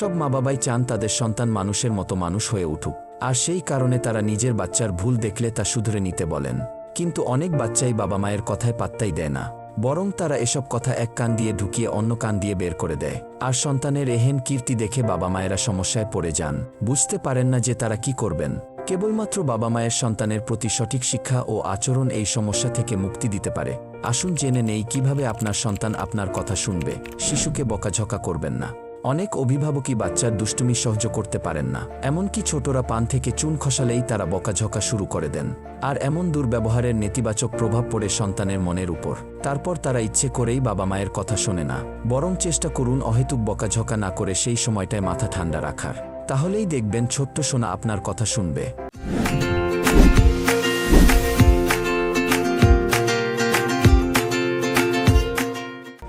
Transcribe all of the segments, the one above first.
সব মা বাবাই চান তাদের সন্তান মানুষের মতো মানুষ হয়ে উঠুক। আর সেই কারণে তারা নিজের বাচ্চার ভুল দেখলে তা শুধরে নিতে বলেন। কিন্তু অনেক বাচ্চাই বাবা মায়ের কথায় পাত্তাই দেয় না। বরং তারা এসব কথা এক কান দিয়ে ঢুকিয়ে অন্য কান দিয়ে বের করে দেয়। আর সন্তানের এহেন কীর্তি দেখে বাবা মায়েরা সমস্যায় পড়ে যান। বুঝতে পারেন না যে তারা কি করবেন। কেবলমাত্র বাবা মায়ের সন্তানের প্রতি সঠিক শিক্ষা ও আচরণ এই সমস্যা থেকে মুক্তি দিতে পারে। আসুন জেনে নেই কীভাবে আপনার সন্তান আপনার কথা শুনবে। শিশুকে বকাঝকা করবেন না। অনেক অভিভাবকই বাচ্চার দুষ্টুমি সহ্য করতে পারেন না। এমনকি ছোটরা পান থেকে চুন খসালেই তারা বকাঝকা শুরু করে দেন। আর এমন দুর্ব্যবহারের নেতিবাচক প্রভাব পড়ে সন্তানের মনের উপর। তারপর তারা ইচ্ছে করেই বাবা মায়ের কথা শোনে না। বরং চেষ্টা করুন অহেতুক বকাঝকা না করে সেই সময়টায় মাথা ঠান্ডা রাখার। তাহলেই দেখবেন ছোট্ট সোনা আপনার কথা শুনবে।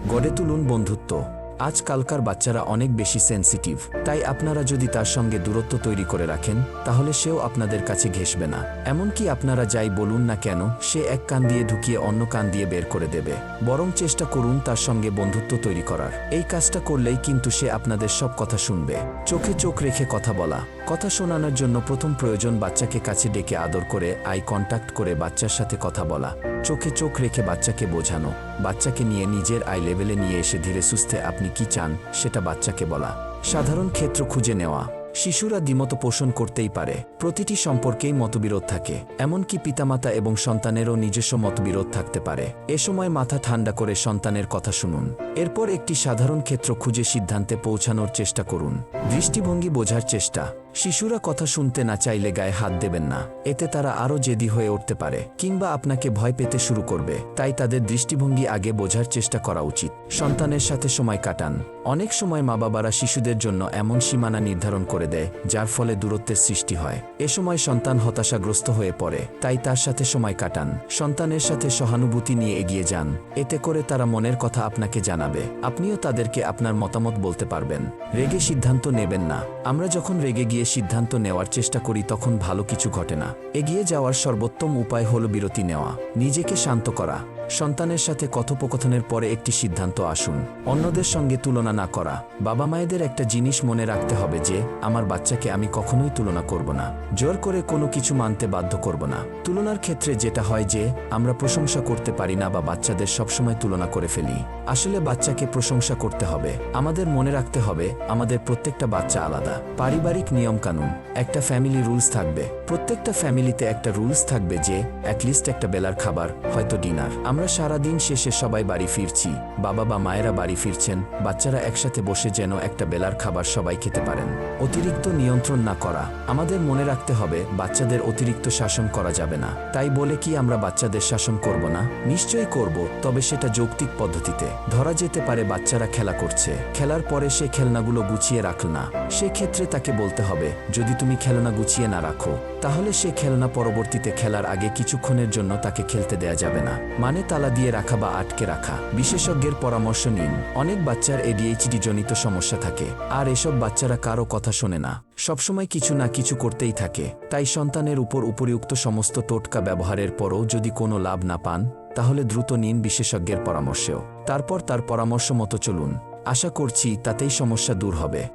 গড়ে তুলুন বন্ধুত্ব। আজকালকার বাচ্চারা অনেক বেশি সেন্সিটিভ তাই আপনারা যদি তার সঙ্গে দূরত্ব তৈরি করে রাখেন, তাহলে সেও আপনাদের কাছে ঘেসবে না। এমনকি আপনারা যাই বলুন না কেন, সে এক কান দিয়ে ঢুকিয়ে অন্য কান দিয়ে বের করে দেবে। বরং চেষ্টা করুন তার সঙ্গে বন্ধুত্ব তৈরি করার। এই কাজটা করলেই কিন্তু সে আপনাদের সব কথা শুনবে। চোখে চোখ রেখে কথা বলা। কথা শোনানোর জন্য প্রথম প্রয়োজন বাচ্চাকে কাছে ডেকে আদর করে আই কন্ট্যাক্ট করে বাচ্চার সাথে কথা বলা। চোখে চোখ রেখে বাচ্চাকে বোঝানো। বাচ্চাকে নিয়ে নিজের আই লেভেলে নিয়ে এসে ধীরে সুস্থে আপনি কি চান সেটা বাচ্চাকে বলা। সাধারণ ক্ষেত্র খুঁজে নেওয়া। শিশুরা দ্বিমত পোষণ করতেই পারে। প্রতিটি সম্পর্কেই মতবিরোধ থাকে। এমনকি পিতামাতা এবং সন্তানেরও নিজস্ব মতবিরোধ থাকতে পারে। এ সময় মাথা ঠান্ডা করে সন্তানের কথা শুনুন। এরপর একটি সাধারণ ক্ষেত্র খুঁজে সিদ্ধান্তে পৌঁছানোর চেষ্টা করুন। দৃষ্টিভঙ্গি বোঝার চেষ্টা। শিশুরা কথা শুনতে না চাইলে গায়ে হাত দেবেন না। এতে তারা আরও জেদি হয়ে উঠতে পারে, কিংবা আপনাকে ভয় পেতে শুরু করবে। তাই তাদের দৃষ্টিভঙ্গি আগে বোঝার চেষ্টা করা উচিত। সন্তানের সাথে সময় কাটান। অনেক সময় মা বাবারা শিশুদের জন্য এমন সীমানা নির্ধারণ করে দেয়, যার ফলে দূরত্বের সৃষ্টি হয়। এ সময় সন্তান হতাশাগ্রস্ত হয়ে পড়ে, তাই তার সাথে সময় কাটান। সন্তানের সাথে সহানুভূতি নিয়ে এগিয়ে যান। এতে করে তারা মনের কথা আপনাকে জানাবে। আপনিও তাদেরকে আপনার মতামত বলতে পারবেন। রেগে সিদ্ধান্ত নেবেন না। আমরা যখন রেগে গিয়ে সিদ্ধান্ত নেওয়ার চেষ্টা করি, তখন ভালো কিছু ঘটে না। এগিয়ে যাওয়ার সর্বোত্তম উপায় হল বিরতি নেওয়া। নিজেকে শান্ত করা। সন্তানের সাথে কথোপকথনের পরে একটি সিদ্ধান্ত আসুন। অন্যদের সঙ্গে তুলনা না করা। বাবা মায়েদের একটা জিনিস মনে রাখতে হবে যে, আমার বাচ্চাকে আমি কখনোই তুলনা করব না। জোর করে কোনো কিছু মানতে বাধ্য করব না। তুলনার ক্ষেত্রে যেটা হয় যে, আমরা প্রশংসা করতে পারি না বা বাচ্চাদের সবসময় তুলনা করে ফেলি। আসলে বাচ্চাকে প্রশংসা করতে হবে। আমাদের মনে রাখতে হবে, আমাদের প্রত্যেকটা বাচ্চা আলাদা। পারিবারিক নিয়মকানুন একটা ফ্যামিলি রুলস থাকবে। প্রত্যেকটা ফ্যামিলিতে একটা রুলস থাকবে যে অ্যাটলিস্ট একটা বেলার খাবার, হয়তো ডিনার আমরা সারা দিন শেষে সবাই বাড়ি ফিরছি। বাবা বা মায়েরা বাড়ি ফিরছেন, বাচ্চারা একসাথে বসে যেন একটা বেলার খাবার সবাই খেতে পারেন। অতিরিক্ত নিয়ন্ত্রণ না করা। আমাদের মনে রাখতে হবে, বাচ্চাদের অতিরিক্ত শাসন করা যাবে না। তাই বলে কি আমরা বাচ্চাদের শাসন করব না? নিশ্চয়ই করব, তবে সেটা যৌক্তিক পদ্ধতিতে। ধরা যেতে পারে বাচ্চারা খেলা করছে। খেলার পরে সে খেলনাগুলো গুছিয়ে রাখল না। সেক্ষেত্রে তাকে বলতে হবে। যদি তুমি খেলনা গুছিয়ে না রাখো, তাহলে সে খেলনা পরবর্তীতে খেলার আগে কিছুক্ষণের জন্য তাকে খেলতে দেয়া যাবে না। মানে তালা দিয়ে রাখা বা আটকে রাখা। বিশেষজ্ঞের পরামর্শ নিন। অনেক বাচ্চার এডিএইচডি জনিত সমস্যা থাকে। আর এসব বাচ্চারা কারও কথা শোনে না। সবসময় কিছু না কিছু করতেই থাকে। তাই সন্তানের উপর উপরিউক্ত সমস্ত টোটকা ব্যবহারের পরও যদি কোনো লাভ না পান, তাহলে দ্রুত নিন বিশেষজ্ঞের পরামর্শেও। তারপর তার পরামর্শ মতো চলুন। আশা করছি তাতেই সমস্যা দূর হবে।